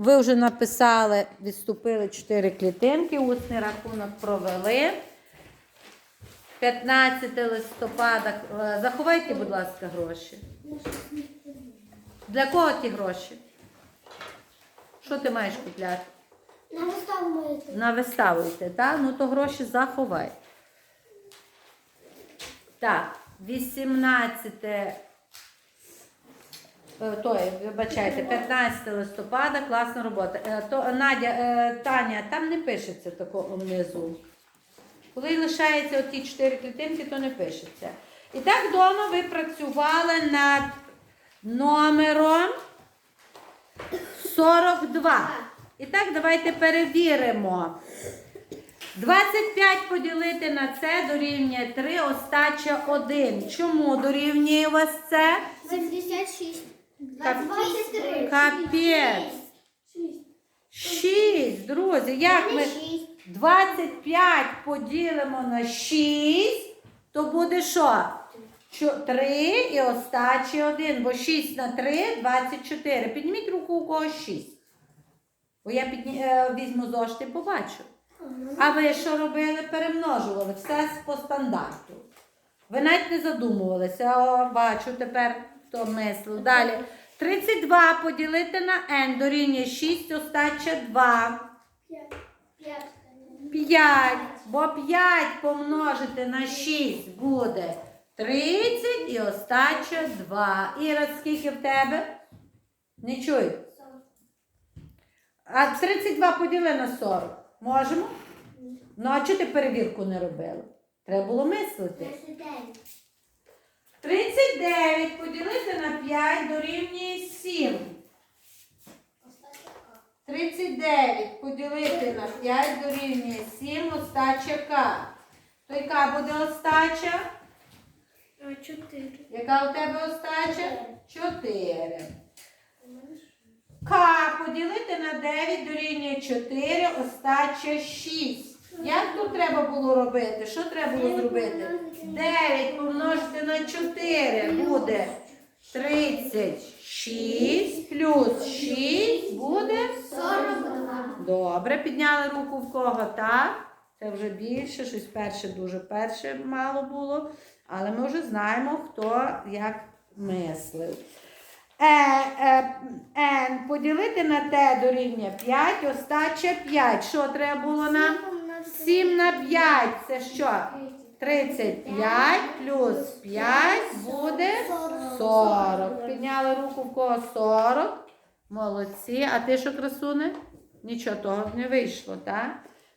Ви вже написали, відступили 4 клітинки, усний рахунок провели. 15 листопада. е, Заховайте, будь ласка, гроші. Для кого ті гроші? Що ти маєш купляти? На виставу маєте. На виставу йти, так? Ну то гроші заховай. Так, 18. Е, Той, вибачайте, 15 листопада, класна робота. Е, То, Надя, е, Таня, там не пишеться такого внизу. Коли лишається оті 4 клітинки, то не пишеться. І так вдома ви працювали над номером 42. І так, давайте перевіримо. 25 поділити на це дорівнює 3, остача 1. Чому дорівнює у вас це? 76. Кап- 23. Капець. 6, друзі. Як ми 25 поділимо на 6, то буде що? 3 і остачі 1, бо 6 на 3 – 24. Підніміть руку у кого 6. Бо я підні... е, візьму зошити і побачу. А ви що робили? Перемножували все по стандарту. Ви навіть не задумувалися. О, бачу тепер, хто мислив. Далі. 32 поділити на n дорівнює 6, остача 2. 5. Бо 5 помножити на 6 буде 30 і остача 2. Іра, скільки в тебе? Не чую. А 32 поділи на 40. Можемо? Ну, а чого ти перевірку не робила? Треба було мислити. 39 поділити на 5 дорівнює 7. 39 поділити на 5 дорівнює 7, остача К. То яка буде остача? 4. Яка у тебе остача? 4. К поділити на 9 дорівнює 4, остача 6. Як тут треба було робити? Що треба було зробити? 9 помножити на 4 буде 36 плюс 6 буде 42. Добре, підняли руку в кого так. Це вже більше, щось перше, дуже перше мало було. Але ми вже знаємо, хто як мислив. Е, е, N поділити на Т дорівнює 5, остача 5. Що треба було нам? 7 на 5. Це що? 35 плюс 5 буде 40. Підняли руку в кого 40. Молодці. А ти що, красуне? Нічого того не вийшло, так?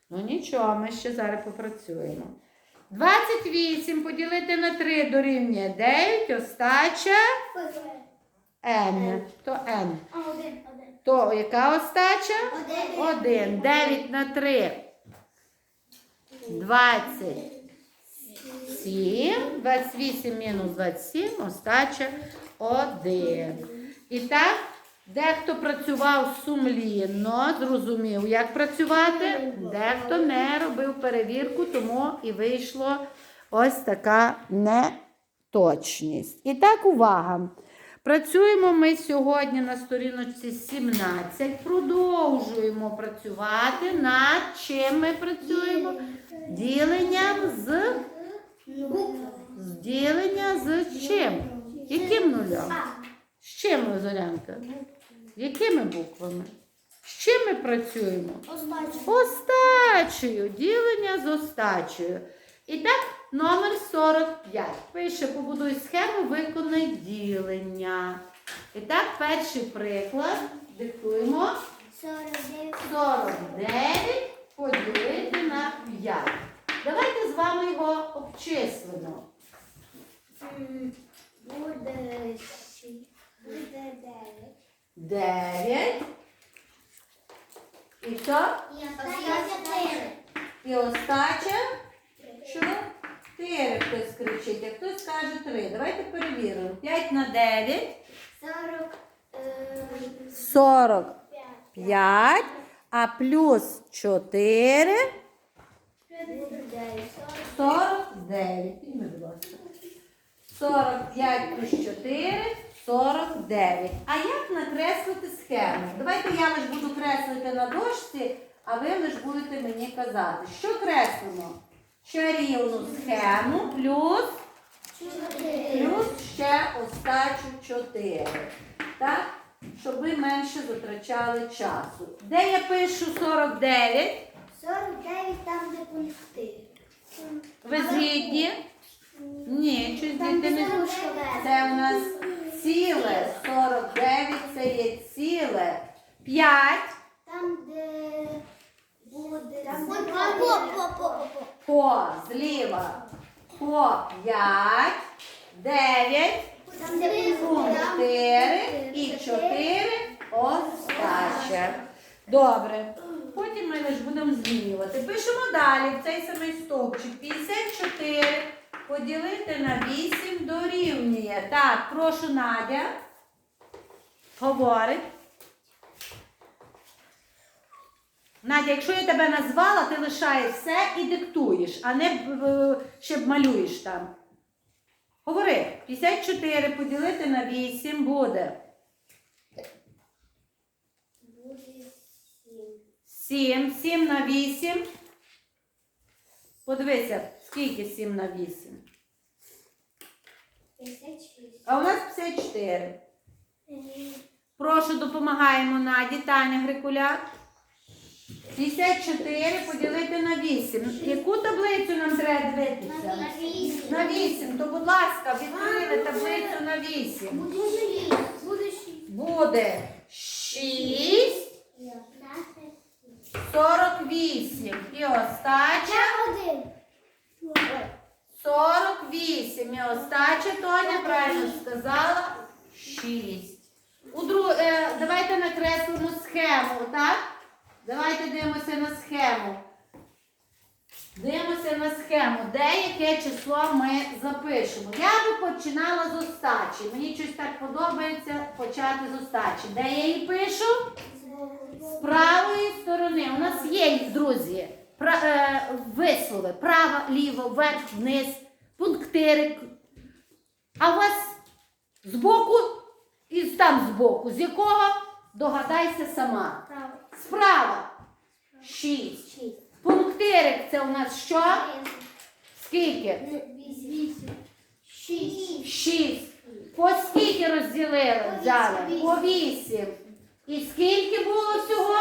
Ну нічого, ми ще зараз попрацюємо. 28 поділити на 3 дорівнює 9, остача N. То N. То яка остача? 1. 9 на 3. 27. 28 мінус 27, остача 1. І так, дехто працював сумлінно, зрозумів, як працювати, дехто не робив перевірку, тому і вийшло ось така неточність. І так, увага. Працюємо ми сьогодні на сторіночці 17. Продовжуємо працювати над чим ми працюємо? Діленням з, з ділення з чим? Яким нулем? З чим, Зорянка? Якими буквами? З чим ми працюємо? Остача. Остачею. Ділення з остачею. І так, номер 45. Пише, побудуй схему, виконай ділення. І так, перший приклад. Диктуємо. 49. 49 поділити на 5. Давайте з вами його обчислимо. Буде шість. Буде 9. 9. І що? І остача 4. І остача? Що? 4 хтось кричить, а хтось каже 3. Давайте перевіримо. 5 на 9. 40. е, 45. 5. А плюс 4 49. Підійми, будь ласка. 45 плюс 4 49. А як накреслити схему? Давайте я лише буду креслити на дошці, а ви лише будете мені казати, що креслимо? Чарівну схему плюс, плюс ще остачу 4. Так? Щоб ви менше затрачали часу. Де я пишу 49? 49 там, де пункти. Ви згідні? Ні, щось діти не Це у нас ціле. 49 це є ціле. 5 Там, де буде... Там, По- де по- по- по- по зліва. По 5, 9, Там, де пункт 4 і 4 остача. Добре. Потім ми лише будемо змінювати. Пишемо далі цей самий стовпчик. 54 поділити на 8 дорівнює. Так, прошу Надя. Говорить. Надя, якщо я тебе назвала, ти лишаєш все і диктуєш, а не е, ще малюєш там. Говори, 54 поділити на 8 буде буде 7. 7. 7 на 8. Подивися, скільки 7 на 8. 56. А у нас 54. Е, Прошу, допомагаємо Наді, Таня Грикуляк. 54 поділити на 8. Яку таблицю нам треба дивитися? На вісім. На 8. То, будь ласка, відкрили таблицю на 8. Буде 6. Буде 6. 48. І остача 48. І остача Тоня правильно сказала 6. У дру... е, давайте накреслимо схему, так? Давайте дивимося на схему. Дивимося на схему, де яке число ми запишемо. Я би починала з остачі. Мені щось так подобається почати з остачі. Де я її пишу? З правої сторони. У нас є, друзі, е, вислови. Право, ліво, вверх, вниз, пунктирик. А у вас збоку і там збоку. З якого? Догадайся сама. Право. Справа. Шість. 6. Пунктирик це у нас що? Скільки? 8. 6. Шість. По скільки розділили? Взяли? По вісім. І скільки було всього?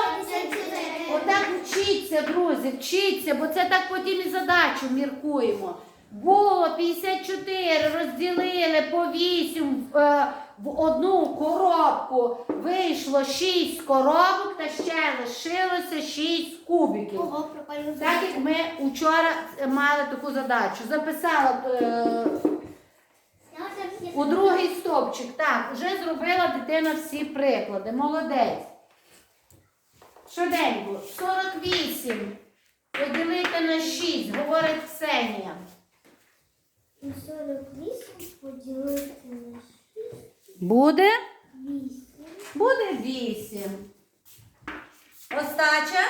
Отак вчіться, друзі, вчіться, бо це так потім і задачу міркуємо. Було 54, розділили по 8 е, в одну коробку. Вийшло 6 коробок та ще лишилося 6 кубиків. Ого, пропалю. Так як ми вчора мали таку задачу. Записала е, у другий стовпчик. Так, вже зробила дитина всі приклади. Молодець. Швиденько. 48. Поділити на 6, говорить Ксенія. 48 поділити на Буде? 8. Буде 8. Остача.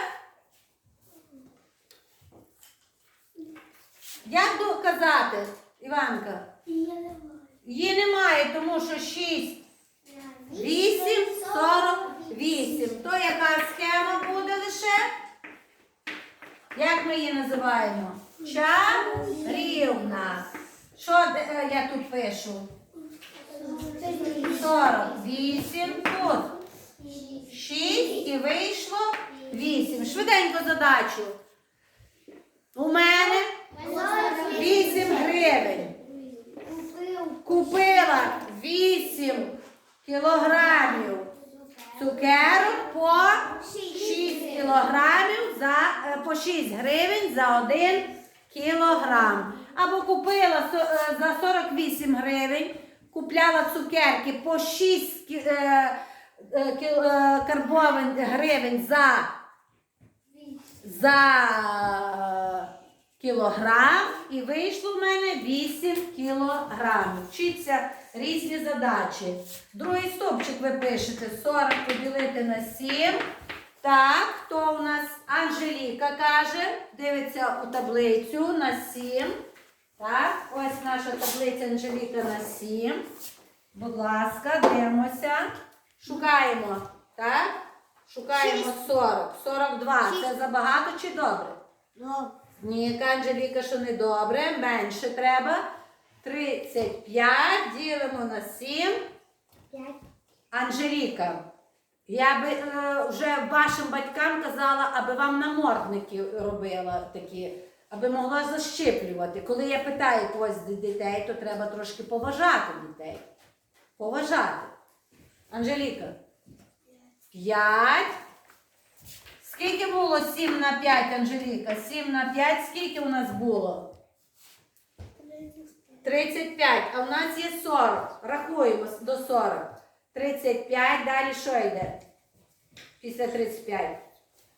Як доказати, Іванка? Я не. Її немає, тому що 6 8, 48. То яка схема буде лише? Як ми її називаємо? Чарівна. Що е, я тут пишу? 48 тут. 6 і вийшло 8. Швиденько задачу. У мене 8 гривень. Купила 8 кілограмів цукерок по 6 кілограмів за, е, по 6 гривень за 1 кілограм. Або купила е, за 48 гривень, купляла цукерки по 6 кі- е, е, е, карбовин гривень за, за кілограм і вийшло в мене 8 кілограмів. Вчиться різні задачі. Другий стопчик ви пишете 40 поділити на 7. Так, хто у нас Анжеліка каже, дивиться у таблицю на 7. Так, ось наша таблиця Анжеліка на 7. Будь ласка, дивимося. Шукаємо. Так? Шукаємо 40. 42. Це забагато чи добре? Добре. Ні, каже Анжеліка, що не добре. Менше треба. 35 ділимо на 7. П'ять. Анжеліка, я би е, вже вашим батькам казала, аби вам намордники робила такі, аби могла защеплювати. Коли я питаю когось дітей, то треба трошки поважати дітей. Поважати. Анжеліка. 5. Скільки було 7 на 5, Анжеліка? 7 на 5, скільки у нас було? 35, а в нас є 40. Рахуємо до 40. 35, далі що йде? Після 35.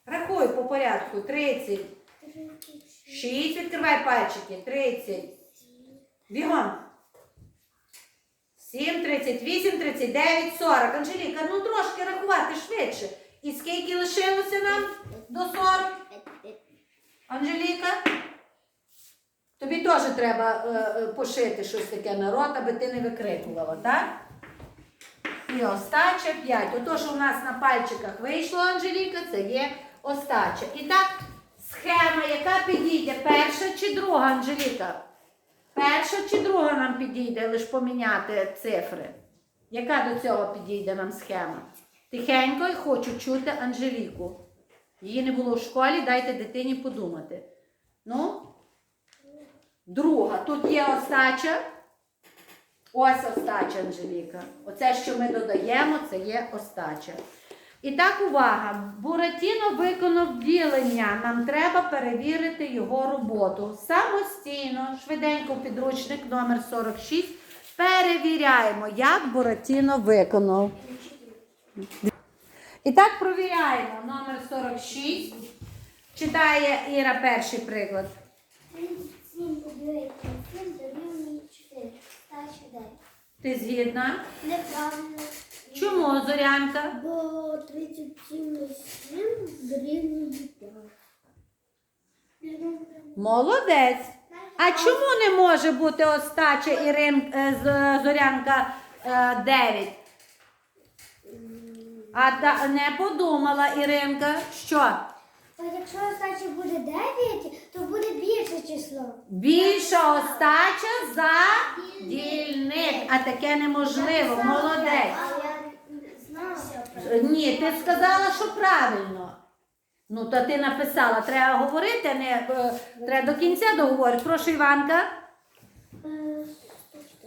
Рахуй по порядку. 30. 6, відкривай пальчики. 30. Бігом. 7, 38, 39, 40. Анжеліка, ну трошки рахувати швидше. І скільки лишилося нам до 40? Анжеліка? Тобі теж треба е, е, пошити щось таке на рот, аби ти не викрикувала, так? І остача 5. Ото, що у нас на пальчиках вийшло, Анжеліка, це є остача. І так, схема, яка підійде, перша чи друга, Анжеліка? Перша чи друга нам підійде, лише поміняти цифри. Яка до цього підійде нам схема? Тихенько і хочу чути Анжеліку. Її не було в школі, дайте дитині подумати. Ну, друга. Тут є остача. Ось остача, Анжеліка. Оце, що ми додаємо, це є остача. І так, увага. Буратіно виконав ділення. Нам треба перевірити його роботу. Самостійно, швиденько, підручник номер 46. Перевіряємо, як Буратіно виконав. І так провіряємо. Номер 46. Читає Іра перший приклад. 37 поділити 7 дорівнює 4. Ти згідна? Неправильно. Чому, Зорянка? Бо 37 на 7 дорівнює 5. Молодець. А чому не може бути остача Ірин е, Зорянка е, 9? А та не подумала Іринка, що якщо остача буде 9, то буде більше число. більша остача за дільник, а таке неможливо. Молодець. Ні, ти сказала, що правильно. Ну, то ти написала, треба говорити, а не е, треба до кінця договорити. Прошу, Іванка.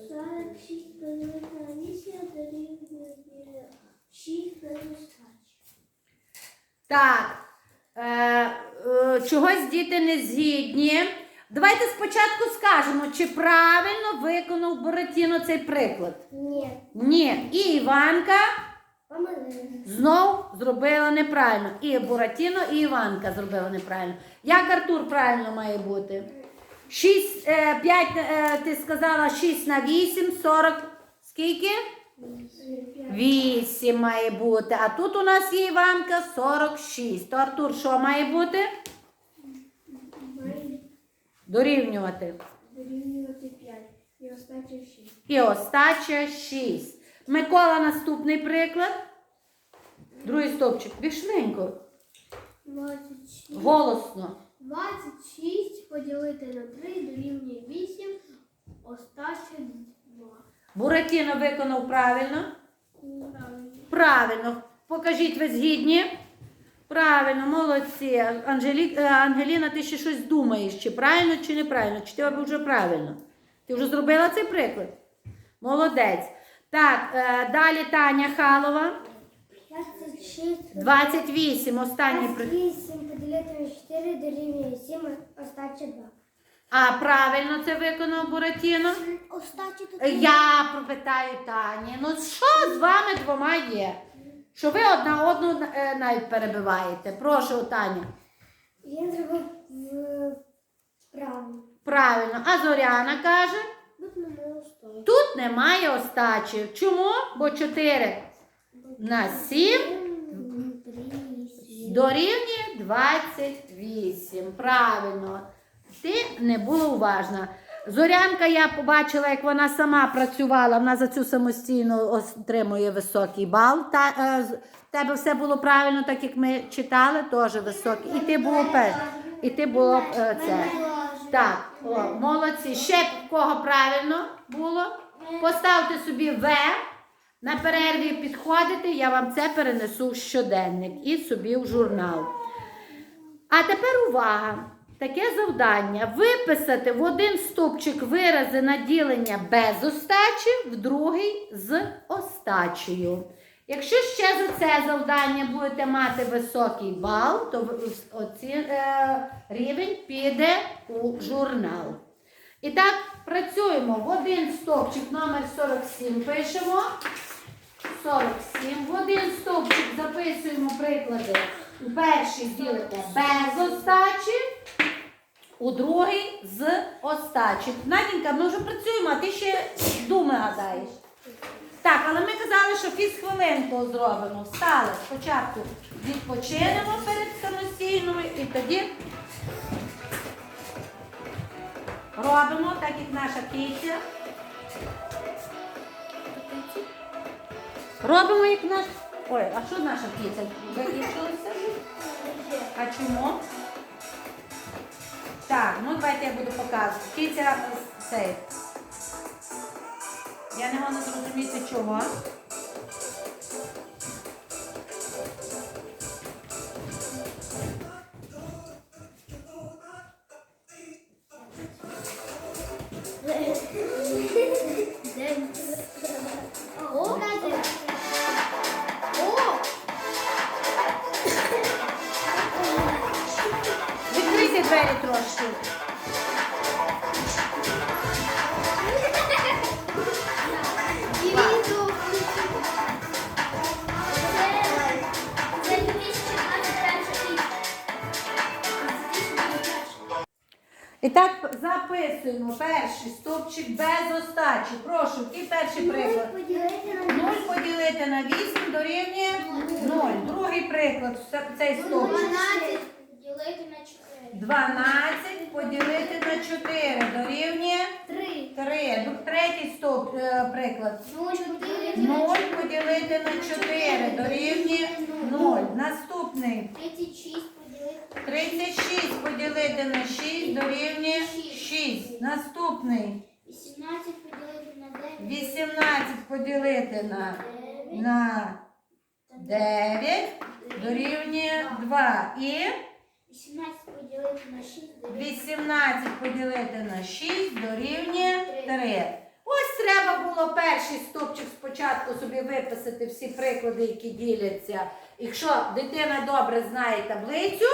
46 поділити на 8 дорівнює 6 плюс Так. Е, е, чогось діти не згідні. Давайте спочатку скажемо, чи правильно виконав Буратіно цей приклад. Ні. Ні. І Іванка. Знов зробила неправильно. І Буратіно, і Іванка зробила неправильно. Як Артур правильно має бути? 6, 5, ти сказала 6 на 8, 40. Скільки? 8 має бути. А тут у нас є Іванка 46. То Артур що має бути? Дорівнювати. Дорівнювати 5. І остача 6. І остача 6. Микола, наступний приклад. Другий стовпчик. Бішменько. 26. Голосно. 26 поділити на 3 дорівнює 8. Остача 2. Буратіно виконав правильно. Правильно. Правильно. Покажіть, ви згідні? Правильно, молодці. Анжелі... е, Ангеліна, ти ще щось думаєш, чи правильно, чи неправильно, чи ти вже правильно? Ти вже зробила цей приклад? Молодець. Так, е, далі Таня Халова. 26. 28, останній приклад. 28 поділити на 4 дорівнює 7. Остача 2. А правильно це виконав Буратіно? Остача тут. Я пропитаю Тані. Ну що з вами двома є? Що ви одна одну е, навіть перебиваєте? Прошу, Таня. Він зробив в правильно. Правильно. А Зоряна каже, Тут немає остачі. Чому? Бо 4 на 7 дорівнює 28. Правильно. Ти не була уважна. Зорянка я побачила, як вона сама працювала, вона за цю самостійно отримує високий бал. Та, е, тебе все було правильно, так як ми читали, теж високий. І ти було. І ти було е, це. Так, о, молодці. Ще в кого правильно було? Поставте собі В. На перерві підходите, я вам це перенесу в щоденник і собі в журнал. А тепер увага! Таке завдання виписати в один стовпчик вирази на ділення без остачі, в другий з остачею. Якщо ще за це завдання будете мати високий бал, то оці, е, рівень піде у журнал. І так, працюємо в один стовпчик номер 47 пишемо. 47. В один стовпчик записуємо приклади. У перший ділите без остачі, у другий з остачі. Надінька, ми вже працюємо, а ти ще думи гадаєш. Так, але ми казали, що фізхвилинку зробимо. Встали. Спочатку відпочинемо перед самостійною і тоді робимо, так як наша киця. Робимо як наш. Ой, а що наша киця? Виключилася? А чому? Так, ну давайте я буду показувати. Киця е, цей. Я не можу зрозуміти чого. Так записуємо перший стовпчик без остачі. Прошу, який перший приклад? поділити 0 поділити на 8 дорівнює 0. Другий приклад, цей стовпчик. 12 поділити на 4. 12 поділити на 4 дорівнює 3. 3. Друг- Третій стовп, е, приклад. 0 поділити 0 поділити на 4 дорівнює 0. Наступний. 36 поділити 36 поділити на 6 дорівнює 6. Наступний. 18 поділити на 9. 18 поділити на, на 9 дорівнює 2. І 18 поділити на 6 дорівнює 18 поділити на 6 дорівнює 3. Ось треба було перший стопчик спочатку собі виписати всі приклади, які діляться. Якщо дитина добре знає таблицю,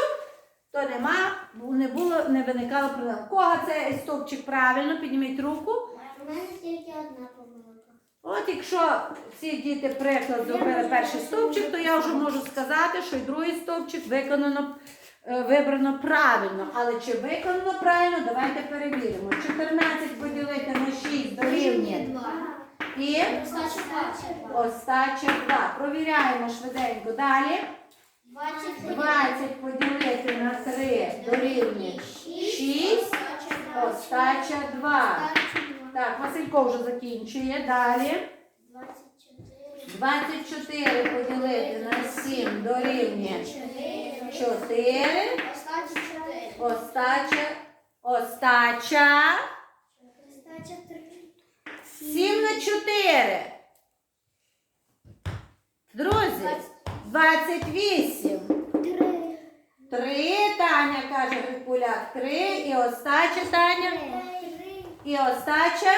то нема, не було, не виникало проблем. Кого цей стовпчик правильно? Підніміть руку. У мене тільки одна помилка. От якщо ці діти приклад зробили перший стовпчик, то я вже можу сказати, що і другий стовпчик виконано, е, вибрано правильно. Але чи виконано правильно, давайте перевіримо. 14 поділити на 6 дорівнює. І Остача 2. Провіряємо швиденько. Далі. 20 20 поділити 3 дорівнює 6. Остача 2. Так, Василько вже закінчує. Далі. 24. 24 поділити на 7 дорівнює 4. Остача 4. Остача. Остача. Остача 3. 7 на 4. Друзі, 28. 3. 3, Таня каже Грикуляк. 3. І остача, Таня. 3. І остача.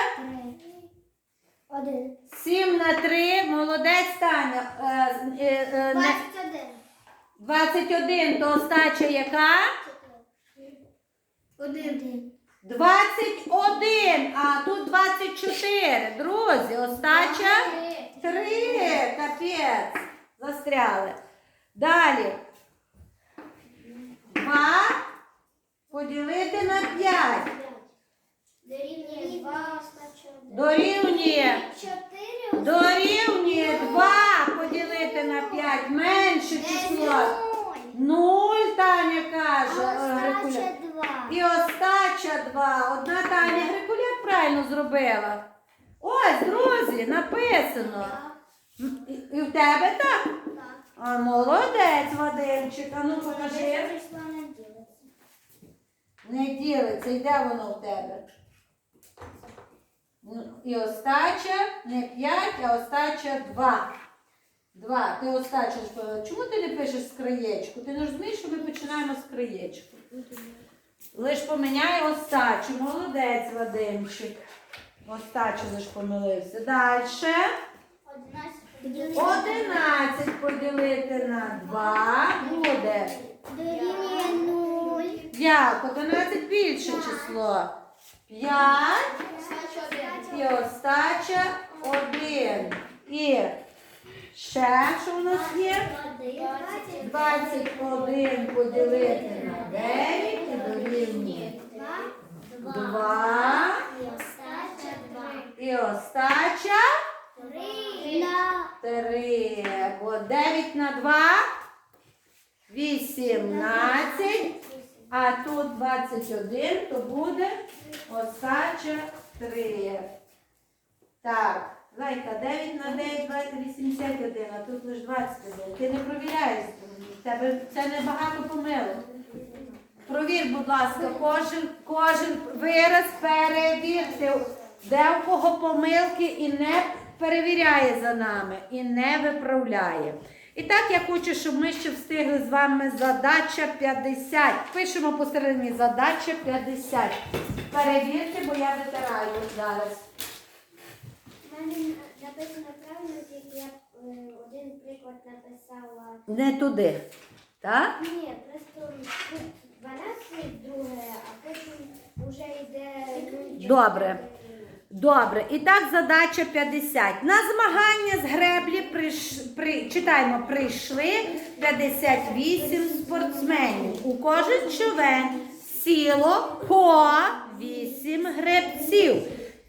1. 7 на 3. Молодець, Таня. Е, е, е, не- 21. 21, то остача яка? 1. 21, а тут 24. Друзі, остача 3. Капець. Застряли. Далі. 2 поділити на 5. Дорівнює 2, остача 1. Дорівнює. 4. Дорівнює 2 поділити на 5. Менше число. 0, Таня каже. е, Грикуля. Остача 2. І остача 2. Одна Таня Грикуляк зробила. Ось, друзі, написано. І, і в тебе так? Так. А молодець, Вадимчик. А ну покажи. Не ділиться, йде воно в тебе. Ну, І остача не 5, а остача 2. 2. Ти остача ж. Чому ти не пишеш з краєчку? Ти не розумієш, що ми починаємо з краєчку. Лиш поміняй остачу. Молодець, Вадимчик. Остачу лиш помилився. Далі. 11 11 поділити на 2 буде. Дорівнює 0. Як? 11 більше число. 5 і остача 1. І ще що у нас є? 21 поділити на 9 і дорівнює 2. І остача 3. Бо 9 на 2 18. А тут 21, то буде остача 3. Так, Зайка, 9 на 9, 20, 81, а тут лише 21. Ти не провіряєш. Тебе це не багато помилок. Провір, будь ласка, кожен, кожен вираз перевірте, де в кого помилки і не перевіряє за нами, і не виправляє. І так я хочу, щоб ми ще встигли з вами задача 50. Пишемо посередині задача 50. Перевірте, бо я витираю зараз. У мене написано правильно, тільки я е, один приклад написала. Не туди. Так? Ні, просто тут 12 друге, а потім вже йде. ну, Добре. Добре, і так задача 50. На змагання з греблі приш... при... читаємо, прийшли 58 спортсменів. У кожен човен сіло по 8 гребців.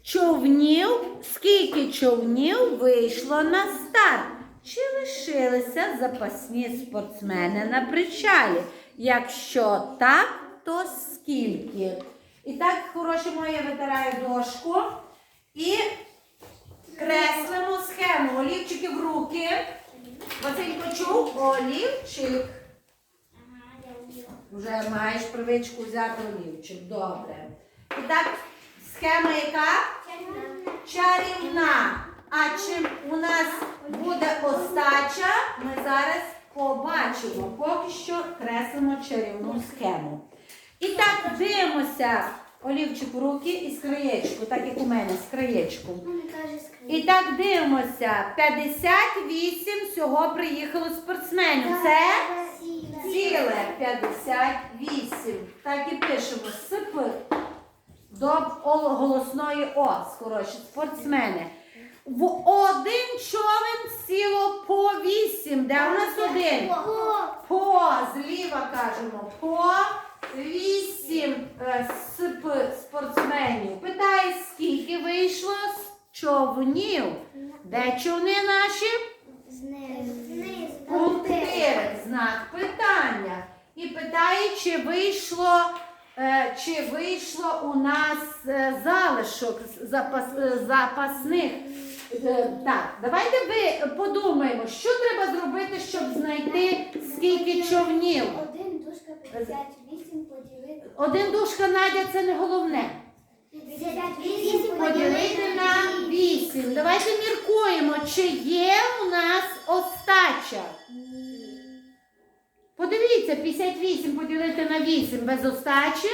Човнів, скільки човнів вийшло на старт? Чи лишилися запасні спортсмени на причалі? Якщо так, то скільки? І так, хороші мої, я витираю дошку і креслимо схему. Олівчики в руки. Василько чув, олівчик. Вже маєш привичку взяти олівчик. Добре. І так, схема яка? Чарівна. А чим у нас буде остача, ми зараз побачимо. Поки що креслимо чарівну схему. І так дивимося. Олівчик в руки і з краєчку, так як у мене, з краєчку. І так дивимося. 58 всього приїхало спортсменів. Це ціле 58. Так і пишемо СП до голосної О, скоротше, спортсмени. В один човен сіло по 8. Де у нас один? По, зліва кажемо, по 8 е, спортсменів. Питає, скільки вийшло з човнів? Де човни наші? Знизу. Пунктир, знак питання. І питає, чи вийшло, е, чи вийшло у нас е, залишок запас, запасних. Так, давайте ви подумаємо, що треба зробити, щоб знайти скільки човнів. Один дужка 58 поділити. Один дужка Надя це не головне. 58 Поділити на 8. Давайте міркуємо, чи є у нас остача. Подивіться, 58 поділити на 8 без остачі.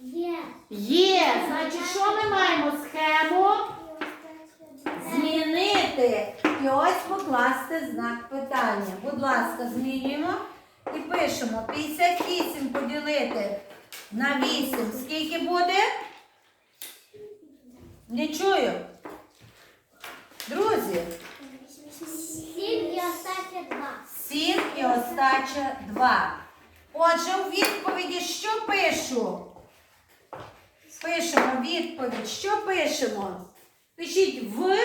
Є. Є. Значить, що ми маємо? Схему змінити. І ось покласти знак питання. Будь ласка, змінюємо і пишемо 58 поділити на 8. Скільки буде? Не чую. Друзі, 7 і остача 2. 7 і остача 2. Отже, у відповіді що пишу? Пишемо відповідь. Що пишемо? Пишіть в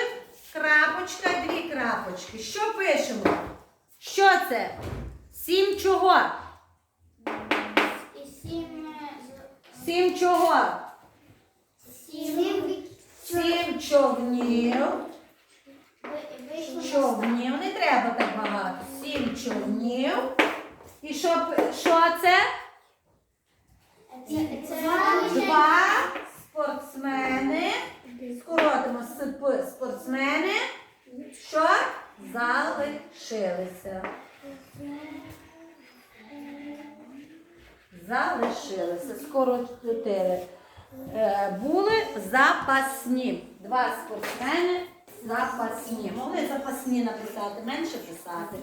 крапочка, дві крапочки. Що пишемо? Що це? Сім чого? І 7 Сім чого? 7 Сім човнів. Човнів. Не треба так багато. Сім човнів. І що, що це- Два спортсмени. Скоротимо спортсмени. Що залишилися. Залишилися. Скоротили. Е, Були запасні. Два спортсмени запасні. Могли запасні написати, менше писати.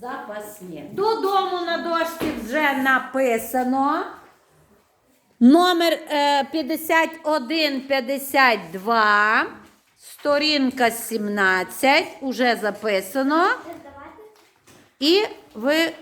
Запасні. Додому на дошці вже написано. Номер е, 5152, сторінка 17, уже записано. І ви